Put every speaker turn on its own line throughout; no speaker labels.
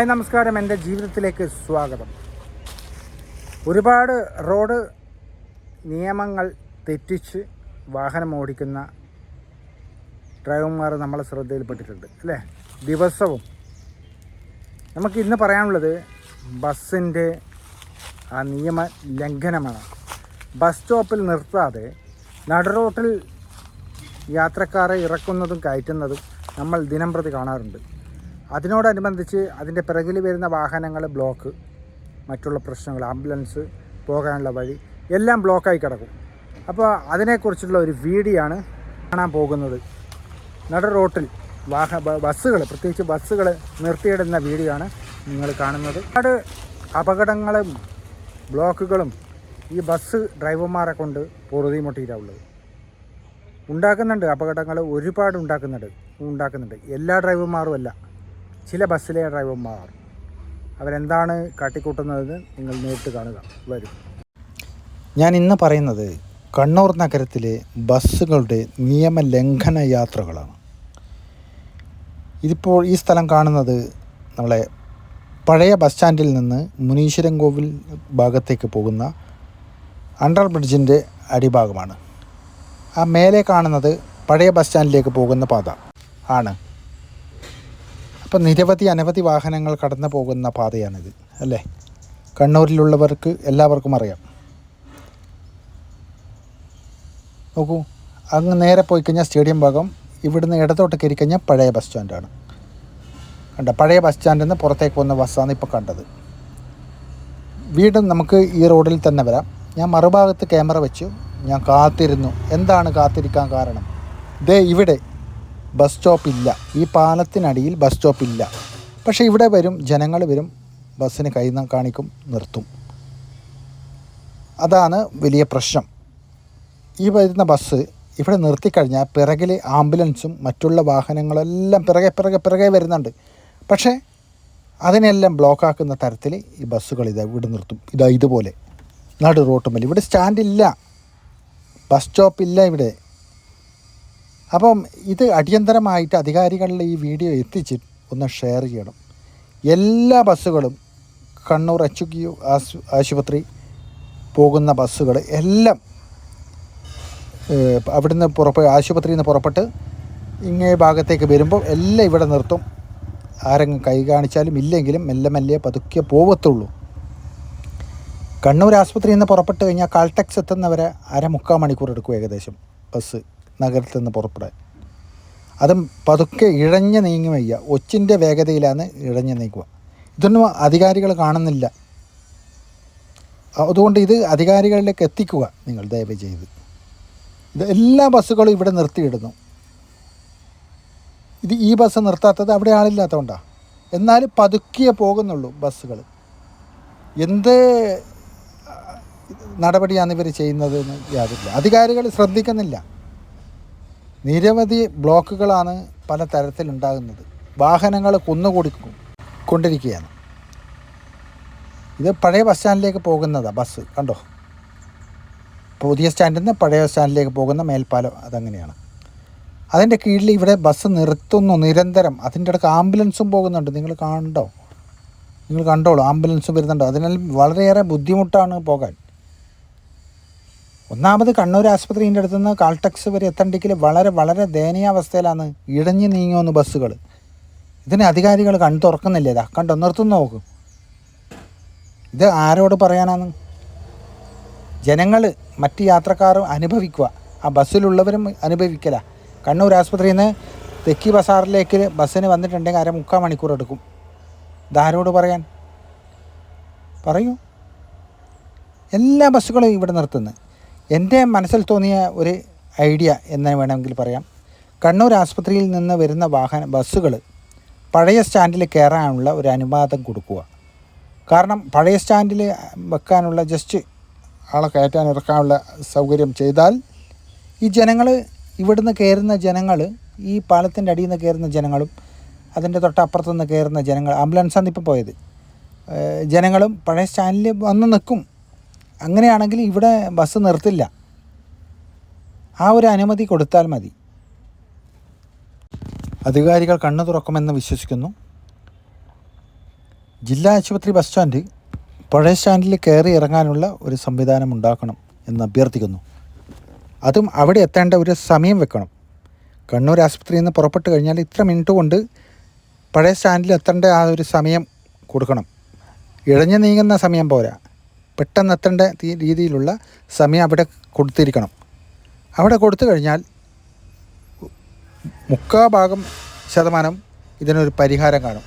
Hi നമസ്കാരം. എന്റെ ജീവിതത്തിലേക്ക് സ്വാഗതം. ഒരുപാട് റോഡ് നിയമങ്ങൾ തെറ്റിച്ച് വാഹനം ഓടിക്കുന്ന ഡ്രൈവർമാർ നമ്മളെ ശ്രദ്ധയിൽപ്പെട്ടിട്ടുണ്ട് അല്ലേ? ദിവസവും. നമുക്ക് ഇന്ന് പറയാനുള്ളത് ബസ്സിന്റെ ആ നിയമ ലംഘനമാണ് ബസ് സ്റ്റോപ്പിൽ നിർത്താതെ നടുറോട്ടിൽ യാത്രക്കാരെ ഇറക്കുന്നതും കയറ്റുന്നതും നമ്മൾ ദിനം പ്രതി കാണാറുണ്ട്. അതിനോടനുബന്ധിച്ച് അതിന്റെ പിറകിൽ വരുന്ന വാഹനങ്ങൾ ബ്ലോക്ക് മറ്റുള്ള പ്രശ്നങ്ങൾ ആംബുലൻസ് പോകാനുള്ള വഴി എല്ലാം ബ്ലോക്കായി കിടക്കും. അപ്പോൾ അതിനെക്കുറിച്ചുള്ള ഒരു വീഡിയോ ആണ് കാണാൻ പോകുന്നത്. നട റോട്ടിൽ വാഹ ബസ്സുകൾ പ്രത്യേകിച്ച് ബസ്സുകൾ നിർത്തിയിടുന്ന വീഡിയോ ആണ് നിങ്ങൾ കാണുന്നത്. ഒരുപാട് അപകടങ്ങളും ബ്ലോക്കുകളും ഈ ബസ് ഡ്രൈവർമാരെ കൊണ്ട് പൊറുതിമുട്ടിയിട്ടാണുള്ളത് ഉണ്ടാക്കുന്നുണ്ട് അപകടങ്ങൾ ഒരുപാട് ഉണ്ടാക്കുന്നുണ്ട് ഉണ്ടാക്കുന്നുണ്ട്. എല്ലാ ഡ്രൈവർമാരും അല്ല. ചില ബസ്സിലെ ഡ്രൈവർമാർ അവരെന്താണ് കാട്ടിക്കൂട്ടുന്നതെന്ന് നിങ്ങൾ നേരിട്ട് കാണുക. വരും. ഞാൻ ഇന്ന് പറയുന്നത് കണ്ണൂർ നഗരത്തിലെ ബസ്സുകളുടെ നിയമലംഘന യാത്രകളാണ്. ഇതിപ്പോൾ ഈ സ്ഥലം കാണുന്നത് നമ്മളെ പഴയ ബസ് സ്റ്റാൻഡിൽ നിന്ന് മുനീശ്വരൻ കോവിൽ ഭാഗത്തേക്ക് പോകുന്ന അണ്ടർ ബ്രിഡ്ജിന്റെ അടിഭാഗമാണ്. ആ മേലെ കാണുന്നത് പഴയ ബസ് സ്റ്റാൻഡിലേക്ക് പോകുന്ന പാത ആണ്. അപ്പം നിരവധി അനവധി വാഹനങ്ങൾ കടന്നു പോകുന്ന പാതയാണിത് അല്ലേ? കണ്ണൂരിലുള്ളവർക്ക് എല്ലാവർക്കും അറിയാം. നോക്കൂ അങ്ങ് നേരെ പോയി കഴിഞ്ഞാൽ സ്റ്റേഡിയം ഭാഗം ഇവിടുന്ന് ഇടത്തോട്ട് കയറി കഴിഞ്ഞാൽ പഴയ ബസ് സ്റ്റാൻഡാണ്. കണ്ട? പഴയ ബസ് സ്റ്റാൻഡിൽ നിന്ന് പുറത്തേക്ക് പോകുന്ന ബസ്സാണ് ഇപ്പോൾ കണ്ടത്. വീണ്ടും നമുക്ക് ഈ റോഡിൽ തന്നെ വരാം. ഞാൻ മറുഭാഗത്ത് ക്യാമറ വെച്ചു ഞാൻ കാത്തിരുന്നു. എന്താണ് കാത്തിരിക്കാൻ കാരണം? ദേ ഇവിടെ ബസ് സ്റ്റോപ്പ് ഇല്ല ഈ പാലത്തിനടിയിൽ ബസ് സ്റ്റോപ്പ് ഇല്ല പക്ഷേ ഇവിടെ വരും ജനങ്ങൾ വരും ബസ്സിന് കൈ കാണിക്കും നിർത്തും. അതാണ് വലിയ പ്രശ്നം. ഈ വരുന്ന ബസ് ഇവിടെ നിർത്തിക്കഴിഞ്ഞാൽ പിറകിൽ ആംബുലൻസും മറ്റുള്ള വാഹനങ്ങളെല്ലാം പിറകെ പിറകെ പിറകെ വരുന്നുണ്ട്. പക്ഷേ അതിനെല്ലാം ബ്ലോക്കാക്കുന്ന തരത്തിൽ ഈ ബസ്സുകൾ ഇതാ ഇവിടെ നിർത്തും. ഇതാ ഇതുപോലെ. നടു റോട്ടുമല്ല ഇവിടെ സ്റ്റാൻഡില്ല. ബസ് സ്റ്റോപ്പ് ഇല്ല ഇവിടെ. അപ്പം ഇത് അടിയന്തരമായിട്ട് അധികാരികളിൽ ഈ വീഡിയോ എത്തിച്ച് ഒന്ന് ഷെയർ ചെയ്യണം. എല്ലാ ബസ്സുകളും കണ്ണൂർ എച്ച് ക്യു ആശു ആശുപത്രി പോകുന്ന ബസ്സുകൾ എല്ലാം അവിടുന്ന് പുറപ്പെ ആശുപത്രിയിൽ നിന്ന് പുറപ്പെട്ട് ഇങ്ങേ ഭാഗത്തേക്ക് വരുമ്പോൾ എല്ലാം ഇവിടെ നിർത്തും. ആരെങ്കിലും കൈ കാണിച്ചാലും ഇല്ലെങ്കിലും മെല്ലെ മെല്ലെ പതുക്കെ പോവത്തുള്ളൂ. കണ്ണൂർ ആശുപത്രിയിൽ നിന്ന് പുറപ്പെട്ട് കഴിഞ്ഞാൽ കാൾടെക്സ് എത്തുന്നവരെ അര മുക്കാൽ മണിക്കൂർ എടുക്കും ഏകദേശം ബസ്. നഗരത്തിൽ നിന്ന് പുറപ്പെടാൻ. അതും പതുക്കെ ഇഴഞ്ഞ് നീങ്ങി വയ്യ. ഒച്ചിന്റെ വേഗതയിലാണ് ഇഴഞ്ഞ് നീക്കുക ഇതൊന്നും അധികാരികൾ കാണുന്നില്ല. അതുകൊണ്ട് ഇത് അധികാരികളിലേക്ക് എത്തിക്കുക നിങ്ങൾ ദയവ് ചെയ്ത്. ഇത് എല്ലാ ബസ്സുകളും ഇവിടെ നിർത്തിയിടുന്നു. ഇത് ഈ ബസ് നിർത്താത്തത് അവിടെ ആളില്ലാത്തതുകൊണ്ടാണ് എന്നാൽ പതുക്കിയേ പോകുന്നുള്ളൂ ബസ്സുകൾ. എന്ത് നടപടിയാണ് ഇവർ ചെയ്യുന്നതെന്ന് യാതൊരു അധികാരികൾ ശ്രദ്ധിക്കുന്നില്ല. നിരവധി ബ്ലോക്കുകളാണ് പല തരത്തിലുണ്ടാകുന്നത്. വാഹനങ്ങൾ കുന്നുകൂടി കൊണ്ടിരിക്കുകയാണ്. ഇത് പഴയ ബസ് സ്റ്റാൻഡിലേക്ക് പോകുന്നതാണ് ബസ് കണ്ടോ? പുതിയ സ്റ്റാൻഡിൽ നിന്ന് പഴയ സ്റ്റാൻഡിലേക്ക് പോകുന്ന മേൽപ്പാലം അതങ്ങനെയാണ്. അതിന്റെ കീഴിൽ ഇവിടെ ബസ് നിർത്തുന്നു നിരന്തരം. അതിന്റെ ഇടയ്ക്ക് ആംബുലൻസും പോകുന്നുണ്ട്. നിങ്ങൾ കണ്ടോ? നിങ്ങൾ കണ്ടോളൂ ആംബുലൻസും വരുന്നുണ്ടോ. അതിനാൽ വളരെയേറെ ബുദ്ധിമുട്ടാണ് പോകാൻ. ഒന്നാമത് കണ്ണൂർ ആശുപത്രിന്റെ അടുത്ത് നിന്ന് കാൾടെക്സ് വരെ എത്തണ്ടെങ്കിൽ വളരെ വളരെ ദയനീയാവസ്ഥയിലാണ് ഇഴഞ്ഞു നീങ്ങുമെന്ന് ബസ്സുകൾ. ഇതിന് അധികാരികൾ കണ്ണു തുറക്കുന്നില്ല ഇതാ. കണ്ടോ നിർത്തുന്നു നോക്കും. ഇത് ആരോട് പറയാനാണ്? ജനങ്ങൾ മറ്റ് യാത്രക്കാരും അനുഭവിക്കുക. ആ ബസ്സിലുള്ളവരും അനുഭവിക്കല. കണ്ണൂർ ആശുപത്രിയിൽ നിന്ന് തെക്കി ബസാറിലേക്ക് ബസ്സിന് വന്നിട്ടുണ്ടെങ്കിൽ അര മുക്കാൽ മണിക്കൂർ എടുക്കും. ഇതാരോട് പറയാൻ? പറയൂ. എല്ലാ ബസ്സുകളും ഇവിടെ നിർത്തുന്നത് എന്റെ മനസ്സിൽ തോന്നിയ ഒരു ഐഡിയ എന്ന് വേണമെങ്കിൽ പറയാം. കണ്ണൂർ ആസ്പത്രിയിൽ നിന്ന് വരുന്ന വാഹന ബസ്സുകൾ പഴയ സ്റ്റാൻഡിൽ കയറാനുള്ള ഒരു അനുവാദം കൊടുക്കുക. കാരണം പഴയ സ്റ്റാൻഡിൽ വെക്കാനുള്ള ജസ്റ്റ് ആളെ കയറ്റാൻ ഇറക്കാനുള്ള സൗകര്യം ചെയ്താൽ ഈ ജനങ്ങൾ ഇവിടുന്ന് കയറുന്ന ജനങ്ങൾ ഈ പാലത്തിന്റെ അടിയിൽ നിന്ന് കയറുന്ന ജനങ്ങളും അതിന്റെ തൊട്ടപ്പുറത്ത് നിന്ന് കയറുന്ന ജനങ്ങൾ ആംബുലൻസാണ് ഇപ്പോൾ പോയത്. ജനങ്ങളും പഴയ സ്റ്റാൻഡിൽ വന്ന് നിൽക്കും. അങ്ങനെയാണെങ്കിൽ ഇവിടെ ബസ് നിർത്തില്ല. ആ ഒരു അനുമതി കൊടുത്താൽ മതി. അധികാരികൾ കണ്ണു തുറക്കുമെന്ന് വിശ്വസിക്കുന്നു. ജില്ലാ ആശുപത്രി ബസ് സ്റ്റാൻഡ് പഴയ സ്റ്റാൻഡിൽ കയറി ഇറങ്ങാനുള്ള ഒരു സംവിധാനം ഉണ്ടാക്കണം എന്ന് അഭ്യർത്ഥിക്കുന്നു. അതും അവിടെ എത്തേണ്ട ഒരു സമയം വെക്കണം. കണ്ണൂർ ആശുപത്രിയിൽ നിന്ന് പുറപ്പെട്ട് കഴിഞ്ഞാൽ ഇത്ര മിനിറ്റ് കൊണ്ട് പഴയ സ്റ്റാൻഡിൽ എത്തേണ്ട ആ ഒരു സമയം കൊടുക്കണം. ഇഴഞ്ഞു നീങ്ങുന്ന സമയം പോരാ. പെട്ടെന്ന് എത്തേണ്ട രീതിയിലുള്ള സമയം അവിടെ കൊടുത്തിരിക്കണം. അവിടെ കൊടുത്തു കഴിഞ്ഞാൽ മുക്കാ ഭാഗം ശതമാനം ഇതിനൊരു പരിഹാരം കാണും.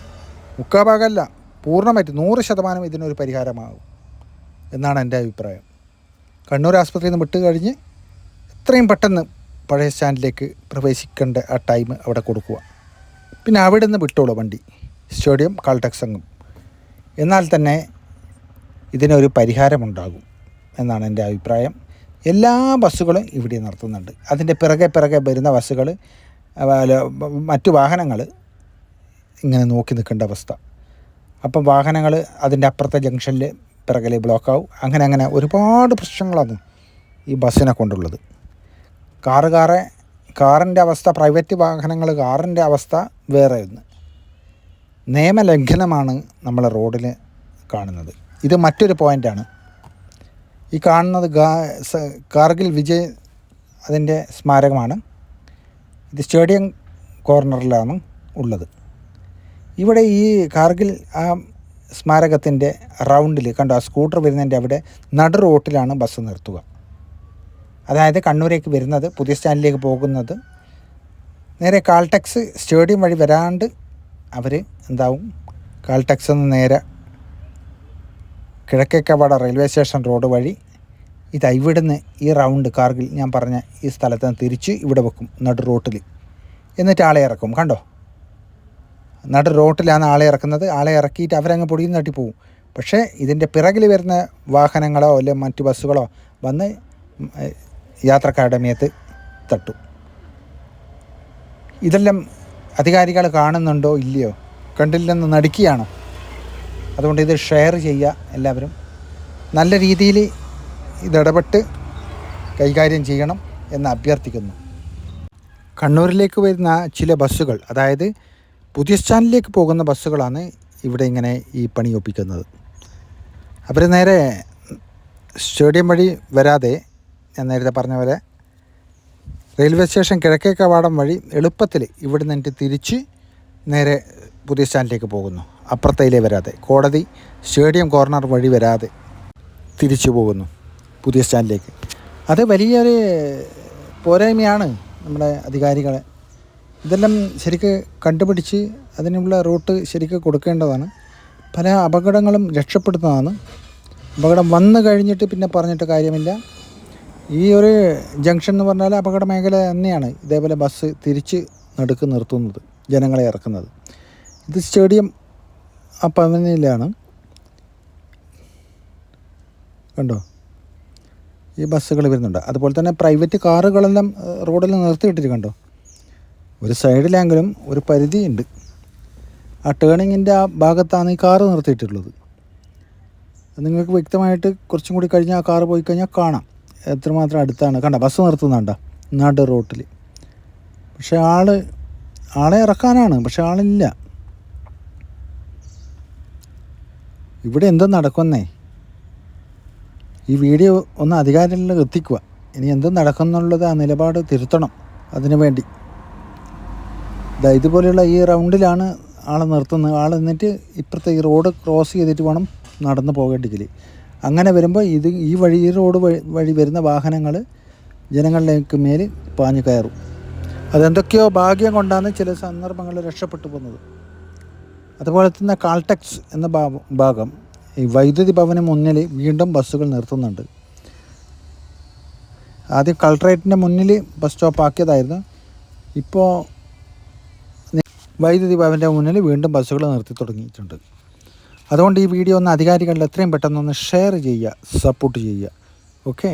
മുക്കാ ഭാഗമല്ല പൂർണമായിട്ട് നൂറ് ശതമാനം ഇതിനൊരു പരിഹാരമാകും എന്നാണ് എന്റെ അഭിപ്രായം. കണ്ണൂർ ആസ്പത്രിയിൽ നിന്ന് വിട്ട് കഴിഞ്ഞ് എത്രയും പെട്ടെന്ന് പഴയ സ്റ്റാൻഡിലേക്ക് പ്രവേശിക്കേണ്ട ആ ടൈം അവിടെ കൊടുക്കുക. പിന്നെ അവിടെ നിന്ന് വിട്ടോളൂ വണ്ടി. സ്റ്റേഡിയം കാൾടെക്സ് അങ്ങും എന്നാൽ തന്നെ ഇതിനൊരു പരിഹാരമുണ്ടാകും എന്നാണ് എന്റെ അഭിപ്രായം. എല്ലാ ബസ്സുകളും ഇവിടെ നിർത്തുന്നുണ്ട്. അതിന്റെ പിറകെ പിറകെ വരുന്ന ബസ്സുകൾ മറ്റു വാഹനങ്ങൾ ഇങ്ങനെ നോക്കി നിൽക്കേണ്ട അവസ്ഥ. അപ്പം വാഹനങ്ങൾ അതിന്റെ അപ്പുറത്തെ ജംഗ്ഷനിൽ പിറകിൽ ബ്ലോക്കാവും. അങ്ങനെ അങ്ങനെ ഒരുപാട് പ്രശ്നങ്ങളാണ് ഈ ബസ്സിനെ കൊണ്ടുള്ളത്. കാറ് കാറെ കാറിന്റെ അവസ്ഥ പ്രൈവറ്റ് വാഹനങ്ങൾ കാറിന്റെ അവസ്ഥ വേറെ ഒന്ന്. നിയമലംഘനമാണ് നമ്മളെ റോഡിൽ കാണുന്നത്. ഇത് മറ്റൊരു പോയിന്റാണ് ഈ കാണുന്നത് കാർഗിൽ വിജയ് അതിന്റെ സ്മാരകമാണ്. ഇത് സ്റ്റേഡിയം കോർണറിലാണ് ഉള്ളത്. ഇവിടെ ഈ കാർഗിൽ ആ സ്മാരകത്തിന്റെ റൗണ്ടിൽ കണ്ടോ ആ സ്കൂട്ടർ വരുന്നതിന്റെ അവിടെ നടു റോട്ടിലാണ് ബസ് നിർത്തുക. അതായത് കണ്ണൂരേക്ക് വരുന്നത് പുതിയ സ്റ്റാൻഡിലേക്ക് പോകുന്നത്. നേരെ കാൾടെക്സ് സ്റ്റേഡിയം വഴി വരാണ്ട് അവർ എന്താവും കാൾടെക്സ് നിന്ന് നേരെ കിഴക്കേക്കവാട റെയിൽവേ സ്റ്റേഷൻ റോഡ് വഴി. ഇത് ഇവിടുന്ന് ഈ റൗണ്ട് കാർഗിൽ ഞാൻ പറഞ്ഞ ഈ സ്ഥലത്ത് നിന്ന് തിരിച്ച് ഇവിടെ വെക്കും നടു റോട്ടിൽ എന്നിട്ട് ആളെ ഇറക്കും കണ്ടോ? നടു റോട്ടിലാണ് ആളെ ഇറക്കുന്നത്. ആളെ ഇറക്കിയിട്ട് അവരങ്ങ് പൊടിയും തട്ടി പോവും പക്ഷേ ഇതിന്റെ പിറകിൽ വരുന്ന വാഹനങ്ങളോ അല്ലെങ്കിൽ മറ്റ് ബസ്സുകളോ വന്ന് യാത്രക്കാരുടെ മേത്ത് തട്ടും. ഇതെല്ലാം അധികാരികൾ കാണുന്നുണ്ടോ ഇല്ലയോ? കണ്ടില്ലെന്ന് നടിക്കുകയാണോ അതുകൊണ്ട് ഇത് ഷെയർ ചെയ്യുക എല്ലാവരും. നല്ല രീതിയിൽ ഇതിടപെട്ട് കൈകാര്യം ചെയ്യണം എന്ന് അഭ്യർത്ഥിക്കുന്നു. കണ്ണൂരിലേക്ക് വരുന്ന ചില ബസ്സുകൾ അതായത് പുതിയ സ്റ്റാൻഡിലേക്ക് പോകുന്ന ബസ്സുകളാണ് ഇവിടെ ഇങ്ങനെ ഈ പണി ഒപ്പിക്കുന്നത്. അവർ നേരെ സ്റ്റേഡിയം വഴി വരാതെ ഞാൻ നേരത്തെ പറഞ്ഞ പോലെ റെയിൽവേ സ്റ്റേഷൻ കിഴക്കേ കവാടം വഴി എളുപ്പത്തിൽ ഇവിടെ നിന്നിട്ട് തിരിച്ച് നേരെ പുതിയ സ്റ്റാൻഡിലേക്ക് പോകുന്നു. അപ്പുറത്തേലേ വരാതെ. കോടതി സ്റ്റേഡിയം കോർണർ വഴി വരാതെ തിരിച്ചു പോകുന്നു പുതിയ സ്റ്റാൻഡിലേക്ക്. അത് വലിയൊരു പോരായ്മയാണ് നമ്മുടെ അധികാരികളെ. ഇതെല്ലാം ശരിക്ക് കണ്ടുപിടിച്ച് അതിനുള്ള റൂട്ട് ശരിക്ക് കൊടുക്കേണ്ടതാണ്. പല അപകടങ്ങളും രക്ഷപ്പെടുന്നതാണ്. അപകടം വന്നു കഴിഞ്ഞിട്ട് പിന്നെ പറഞ്ഞിട്ട് കാര്യമില്ല. ഈ ഒരു ജംഗ്ഷൻ എന്ന് പറഞ്ഞാൽ അപകട മേഖല തന്നെയാണ് ഇതേപോലെ ബസ് തിരിച്ച് നടുക്ക് നിർത്തുന്നത് ജനങ്ങളെ ഇറക്കുന്നത്. ഇത് സ്റ്റേഡിയം ആ പവനിലാണ് കണ്ടോ? ഈ ബസ്സുകൾ വരുന്നുണ്ട്. അതുപോലെ തന്നെ പ്രൈവറ്റ് കാറുകളെല്ലാം റോഡിൽ നിർത്തിയിട്ടിട്ട് കണ്ടോ? ഒരു സൈഡിലെങ്കിലും ഒരു പരിധിയുണ്ട്. ആ ടേണിങ്ങിന്റെ ആ ഭാഗത്താണ് ഈ കാറ് നിർത്തിയിട്ടുള്ളത്. നിങ്ങൾക്ക് വ്യക്തമായിട്ട് കുറച്ചും കൂടി കഴിഞ്ഞാൽ ആ കാറ് പോയി കഴിഞ്ഞാൽ കാണാം. എത്രമാത്രം അടുത്താണ്. കണ്ട? ബസ് നിർത്തുന്നുണ്ട നാട് റോട്ടിൽ പക്ഷേ ആൾ ആളെ ഇറക്കാനാണ്. പക്ഷെ ആളില്ല. ഇവിടെ എന്തോ നടക്കുന്നേ ഈ വീഡിയോ ഒന്ന് അധികാരങ്ങളിൽ എത്തിക്കുക. ഇനി എന്ത് നടക്കുന്നുള്ളത് ആ നിലപാട് തിരുത്തണം അതിനു വേണ്ടി. ഇതുപോലെയുള്ള ഈ റൗണ്ടിലാണ് ആളെ നിർത്തുന്നത്. ആൾ എന്നിട്ട് ഇപ്പുറത്തെ ഈ റോഡ് ക്രോസ് ചെയ്തിട്ട് വേണം നടന്നു പോകേണ്ടെങ്കിൽ അങ്ങനെ വരുമ്പോൾ ഇത് ഈ വഴി ഈ റോഡ് വഴി വഴി വരുന്ന വാഹനങ്ങൾ ജനങ്ങളിലേക്ക് മേൽ പാഞ്ഞു കയറും. അതെന്തൊക്കെയോ ഭാഗ്യം കൊണ്ടാണ് ചില സന്ദർഭങ്ങളിൽ രക്ഷപ്പെട്ടു പോകുന്നത്. അതുപോലെ തന്നെ കാൾടെക്സ് എന്ന ഭാഗം ഈ വൈദ്യുതി ഭവന് മുന്നിൽ വീണ്ടും ബസ്സുകൾ നിർത്തുന്നുണ്ട്. ആദ്യം കളക്ട്രേറ്റിന്റെ മുന്നിൽ ബസ് സ്റ്റോപ്പ് ആക്കിയതായിരുന്നു. ഇപ്പോൾ വൈദ്യുതി ഭവന്റെ മുന്നിൽ വീണ്ടും ബസ്സുകൾ നിർത്തി തുടങ്ങിയിട്ടുണ്ട്. അതുകൊണ്ട് ഈ വീഡിയോ ഒന്ന് അധികാരികളിൽ എത്രയും പെട്ടെന്ന് ഒന്ന് ഷെയർ ചെയ്യുക സപ്പോർട്ട് ചെയ്യുക. ഓക്കെ?